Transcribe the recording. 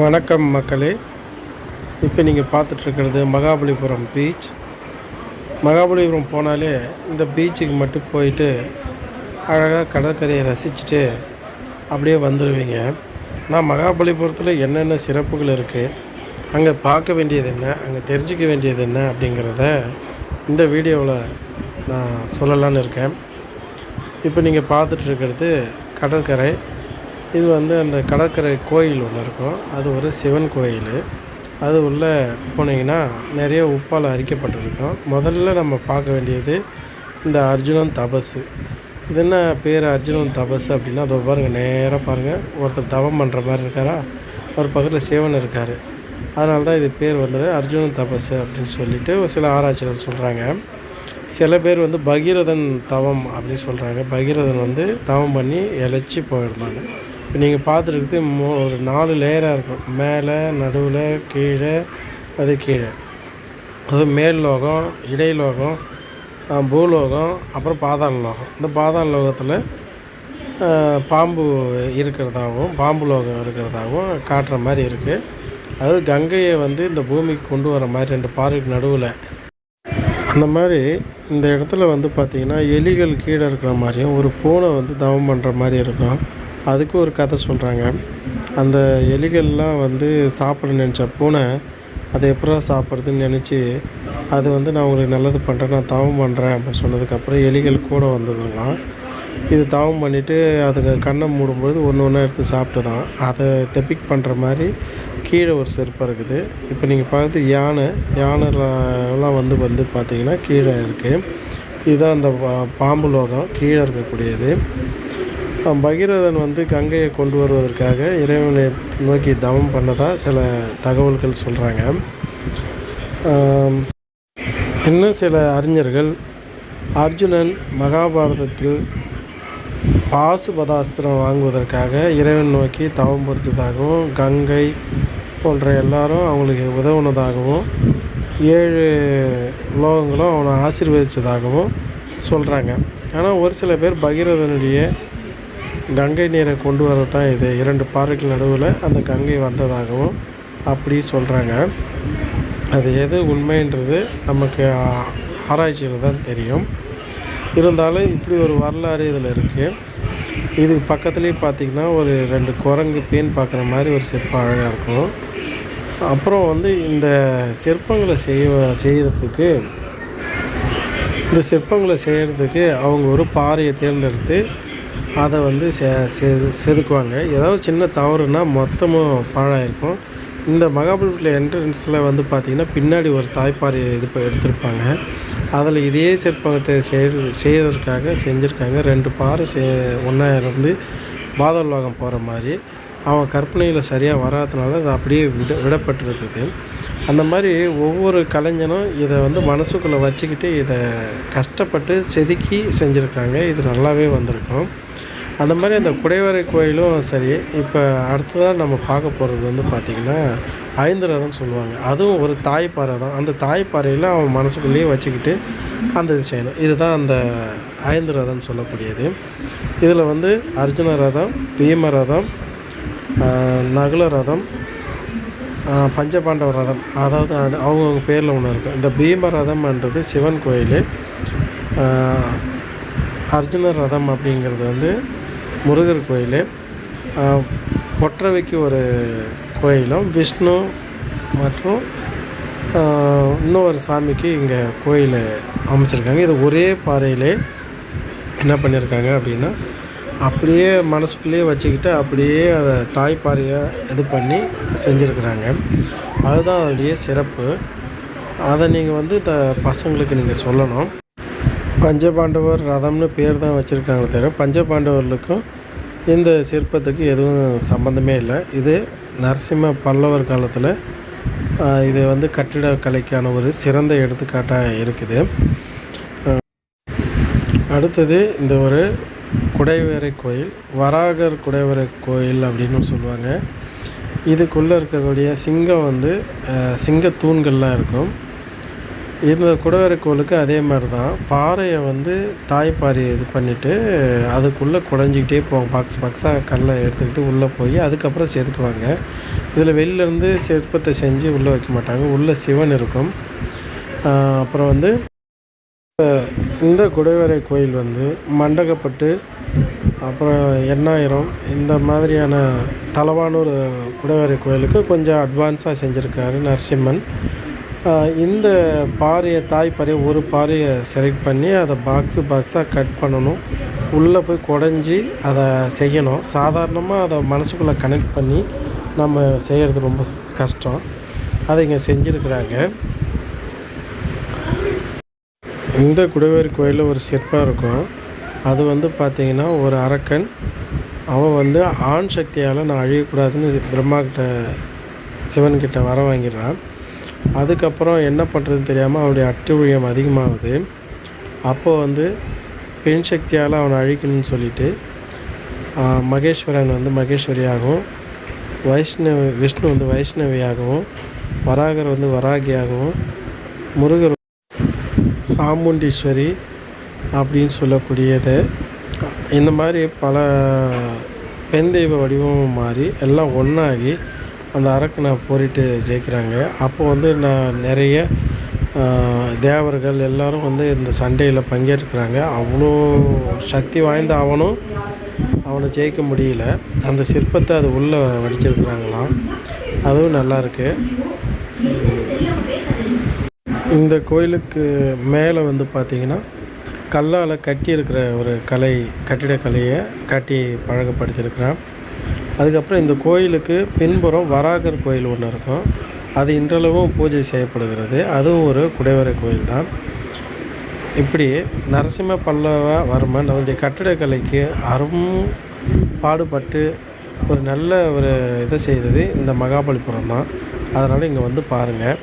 வணக்கம் மக்களே. இப்போ நீங்கள் பார்த்துட்ருக்கிறது மகாபலிபுரம் பீச் மகாபலிபுரம் போனாலே இந்த பீச்சுக்கு மட்டும் போயிட்டு அழகாக கடற்கரையை ரசிச்சுட்டு அப்படியே வந்துடுவீங்க ஆனால் மகாபலிபுரத்தில் என்னென்ன சிறப்புகள் இருக்குது அங்கே பார்க்க வேண்டியது என்ன? அங்கே தெரிஞ்சுக்க வேண்டியது என்ன? அப்படிங்கிறத இந்த வீடியோவில் நான் சொல்லலான்னு இருக்கேன். இப்போ நீங்கள் பார்த்துட்ருக்கிறது கடற்கரை. இது வந்து அந்த கடற்கரை கோயில் ஒன்று இருக்கும். அது ஒரு சிவன் கோயில். அது உள்ளே போனீங்கன்னா நிறைய உப்பால் அரிக்கப்பட்டிருக்கும். முதல்ல நம்ம பார்க்க வேண்டியது இந்த அர்ஜுனன் தபசு. இது என்ன பேர் அர்ஜுனன் தபஸ் அப்படின்னா அதை பாருங்கள் நேராக பாருங்கள் ஒருத்தர் தவம் பண்ணுற மாதிரி இருக்காரா? ஒரு பக்கத்தில் சிவன் இருக்கார். அதனால தான் இது பேர் வந்து அர்ஜுனன் தபஸ் அப்படின்னு சொல்லிட்டு ஒரு சில ஆராய்ச்சியாளர் சொல்கிறாங்க சில பேர் வந்து பகீரதன் தவம் அப்படின்னு சொல்கிறாங்க பகீரதன் வந்து தவம் பண்ணி இழைச்சி போயிருந்தாங்க. இப்போ நீங்கள் பார்த்துருக்குது மூ ஒரு நாலு லேயராக இருக்கும். மேலே நடுவில் கீழே அது கீழே. அது மேல் லோகம் இடைலோகம் பூலோகம் அப்புறம் பாதாள லோகம். இந்த பாதாள லோகத்தில் பாம்பு இருக்கிறதாகவும் பாம்பு லோகம் இருக்கிறதாகவும் காட்டுற மாதிரி இருக்குது அது கங்கையை வந்து இந்த பூமிக்கு கொண்டு வர மாதிரி ரெண்டு பாறைக்கு நடுவில். அந்த மாதிரி இந்த இடத்துல வந்து பார்த்திங்கன்னா எலிகள் கீழே இருக்கிற மாதிரியும் ஒரு பூனை வந்து தவம் பண்ணுற மாதிரி இருக்கும். அதுக்கு ஒரு கதை சொல்கிறாங்க அந்த எலிகள்லாம் வந்து சாப்பிட நினச்ச பூனை அதை எப்படா சாப்பிட்றதுன்னு நினச்சி அது வந்து நான் உங்களுக்கு நல்லது பண்ணுறேன் நான் தவம் பண்ணுறேன் அப்படின்னு சொன்னதுக்கப்புறம் எலிகள் கூட வந்ததுங்களாம். இது தவம் பண்ணிவிட்டு அதுங்க கண்ணை மூடும்போது ஒன்று ஒன்றா எடுத்து சாப்பிட்டு தான் அதை டெபிக் பண்ணுற மாதிரி கீழே ஒரு செருப்பாக இருக்குது. இப்போ நீங்கள் பார்த்து யானை யானைலாம் வந்து வந்து பார்த்தீங்கன்னா கீழே இருக்குது இதுதான் அந்த பாம்பு லோகம். கீழே இருக்கக்கூடியது. பகீரதன் வந்து கங்கையை கொண்டு வருவதற்காக இறைவனை நோக்கி தவம் பண்ணதாக சில தகவல்கள் சொல்கிறாங்க இன்னும் சில அறிஞர்கள் அர்ஜுனன் மகாபாரதத்தில் பாசுபதாஸ்திரம் வாங்குவதற்காக இறைவன் நோக்கி தவம் பொறுத்ததாகவும் கங்கை போன்ற எல்லாரும் அவங்களுக்கு உதவுனதாகவும் ஏழு உலோகங்களும் அவனை ஆசீர்வதித்ததாகவும் சொல்கிறாங்க ஆனால் ஒரு சில பேர் பகீரதனுடைய கங்கை நீரை கொண்டு வரது தான் இது. இரண்டு பாறைகள் நடுவில் அந்த கங்கை வந்ததாகவும் அப்படி சொல்கிறாங்க அது எது உண்மைன்றது நமக்கு ஆராய்ச்சியில் தான் தெரியும். இருந்தாலும் இப்படி ஒரு வரலாறு இதில் இருக்குது இதுக்கு பக்கத்துலேயே பார்த்தீங்கன்னா ஒரு ரெண்டு குரங்கு பேன் பார்க்குற மாதிரி ஒரு சிற்பம் அழகாக இருக்கும். அப்புறம் வந்து இந்த சிற்பங்களை செய்ய செய்கிறதுக்கு இந்த சிற்பங்களை செய்கிறதுக்கு அவங்க ஒரு பாறையை தேர்ந்தெடுத்து அதை வந்து செ செது செதுக்குவாங்க. ஏதாவது சின்ன தவறுனா மொத்தமும் பாழாயிருக்கும். இந்த மகாபலிபுரத்தில் என்ட்ரன்ஸில் வந்து பார்த்திங்கன்னா பின்னாடி ஒரு தாய்ப்பாறை இது எடுத்திருப்பாங்க. அதில் இதே சிற்பத்தை செய்து செய்வதற்காக செஞ்சுருக்காங்க. ரெண்டு பாறை சே ஒன்றா இருந்து பாதலோகம் போகிற மாதிரி. அவன் கற்பனையில் சரியாக வராதனால அது அப்படியே விட விடப்பட்டிருக்குது. அந்த மாதிரி ஒவ்வொரு கலைஞனும் இதை வந்து மனசுக்குள்ளே வச்சுக்கிட்டு இதை கஷ்டப்பட்டு செதுக்கி செஞ்சுருக்காங்க. இது நல்லாவே வந்திருக்கும். அந்த மாதிரி அந்த குடைவரை கோயிலும் சரி இப்போ அடுத்ததாக நம்ம பார்க்க போகிறது வந்து பார்த்திங்கன்னா ஐந்து ரதம் சொல்லுவாங்க. அதுவும் ஒரு தாய்ப்பாறை தான் அந்த தாய்ப்பாறையில் அவன் மனசுக்குள்ளேயே வச்சுக்கிட்டு அந்த இது செய்யணும். இதுதான் அந்த ஐந்து ரதம் சொல்லக்கூடியது. இதில் வந்து அர்ஜுன ரதம் பீம ரதம் நகுல ரதம் பஞ்சபாண்டவ ரதம் அதாவது அது அவங்கவுங்க பேரில் ஒன்று இருக்கும் இந்த பீம ரதம்ன்றது சிவன் கோயில். அர்ஜுன ரதம் அப்படிங்கிறது வந்து முருகர் கோயில். பொற்றவைக்கு ஒரு கோயிலும் விஷ்ணு மற்றும் இன்னொரு சாமிக்கு இங்கே கோயில் அமைச்சிருக்காங்க. இது ஒரே பாறையிலே என்ன பண்ணியிருக்காங்க அப்படின்னா அப்படியே மனசுக்குள்ளேயே வச்சுக்கிட்டு அப்படியே அதை தாய்ப்பாறையை இது பண்ணி செஞ்சுருக்குறாங்க. அதுதான் அதனுடைய சிறப்பு. அதை நீங்கள் வந்து த பசங்களுக்கு நீங்கள் சொல்லணும். பஞ்சபாண்டவர் ரதம்னு பேர் தான் வச்சுருக்காங்களே தவிர பஞ்சபாண்டவர்களுக்கும் இந்த சிற்பத்துக்கு எதுவும் சம்மந்தமே இல்லை. இது நரசிம்ம பல்லவர் காலத்தில் இது வந்து கட்டிடக்கலைக்கான ஒரு சிறந்த எடுத்துக்காட்டாக இருக்குது. அடுத்தது இந்த ஒரு குடைவரை கோயில் வராகர் குடைவரை கோயில் அப்படின்னு சொல்லுவாங்க. இதுக்குள்ளே இருக்கக்கூடிய சிங்கம் வந்து சிங்க தூண்கள்லாம் இருக்கும். இந்த குடைவரை கோயிலுக்கு அதே மாதிரி தான் பாறையை வந்து தாய்ப்பாறையை இது பண்ணிவிட்டு அதுக்குள்ளே குடஞ்சிக்கிட்டே போவாங்க. பாக்ஸ் பாக்ஸாக கல்லை எடுத்துக்கிட்டு உள்ளே போய் அதுக்கப்புறம் செதுக்குவாங்க. இதில் வெளிலேருந்து சிற்பத்தை செஞ்சு உள்ளே வைக்க மாட்டாங்க. உள்ளே சிவன் இருக்கும். அப்புறம் வந்து இந்த குடைவரை கோயில் வந்து மண்டகப்பட்டு அப்புறம் எண்ணாயிரம் இந்த மாதிரியான தலவானூர் குடைவரை கோயிலுக்கு கொஞ்சம் அட்வான்ஸாக செஞ்சுருக்காரு நரசிம்மன். இந்த பாறையை தாய் பாறையை ஒரு பாறையை செலக்ட் பண்ணி அதை பாக்ஸு பாக்ஸாக கட் பண்ணணும். உள்ளே போய் குடஞ்சி அதை செய்யணும். சாதாரணமாக அதை மனசுக்குள்ளே கனெக்ட் பண்ணி நம்ம செய்கிறது ரொம்ப கஷ்டம். அதை இங்கே செஞ்சுருக்குறாங்க. இந்த குடவேறு கோயிலில் ஒரு சிற்பம் இருக்கும். அது வந்து பார்த்திங்கன்னா ஒரு அரக்கன். அவன் வந்து ஆண் சக்தியால் நான் அழியக்கூடாதுன்னு பிரம்மா கிட்ட சிவன்கிட்ட வர வாங்கிடுறான். அதுக்கப்புறம் என்ன பண்ணுறதுன்னு தெரியாமல் அவனுடைய அட்டுழியம் அதிகமாகுது. அப்போது வந்து பெண் சக்தியால் அவனை அழிக்கணும்னு சொல்லிட்டு மகேஸ்வரன் வந்து மகேஸ்வரியாகவும் வைஷ்ணவ விஷ்ணு வந்து வைஷ்ணவியாகவும் வராகர் வந்து வராகியாகவும் முருகர் சாமுண்டீஸ்வரி அப்படின்னு சொல்லக்கூடியது. இந்த மாதிரி பல பெண் தெய்வ வடிவமும் மாறி எல்லாம் ஒன்றாகி அந்த அரக்கனை போரிட்டு ஜெயிக்கிறாங்க. அப்போ வந்து நான் நிறைய தேவர்கள் எல்லாரும் வந்து இந்த சண்டையில் பங்கேற்கிறாங்க. அவ்வளோ சக்தி வாய்ந்த அவனும் அவனை ஜெயிக்க முடியல. அந்த சிற்பத்தை அது உள்ளே வடிச்சிருக்கிறாங்களாம். அதுவும் நல்லாயிருக்கு இந்த கோயிலுக்கு மேலே வந்து பார்த்தீங்கன்னா கல்லால் கட்டியிருக்கிற ஒரு கலை கட்டிடக்கலையை கட்டி பழகப்படுத்தியிருக்கிறான் அதுக்கப்புறம் இந்த கோயிலுக்கு பின்புறம் வராகர் கோயில் ஒன்று இருக்கும். அது இன்றளவும் பூஜை செய்யப்படுகிறது. அதுவும் ஒரு குடைவரை கோயில் தான். இப்படி நரசிம்ம பல்லவ வர்மன் அவருடைய கட்டிடக்கலைக்கு அரும் பாடுபட்டு ஒரு நல்ல ஒரு இதை செய்தது இந்த மகாபலிபுரம் தான். அதனால் இங்கே வந்து பாருங்கள்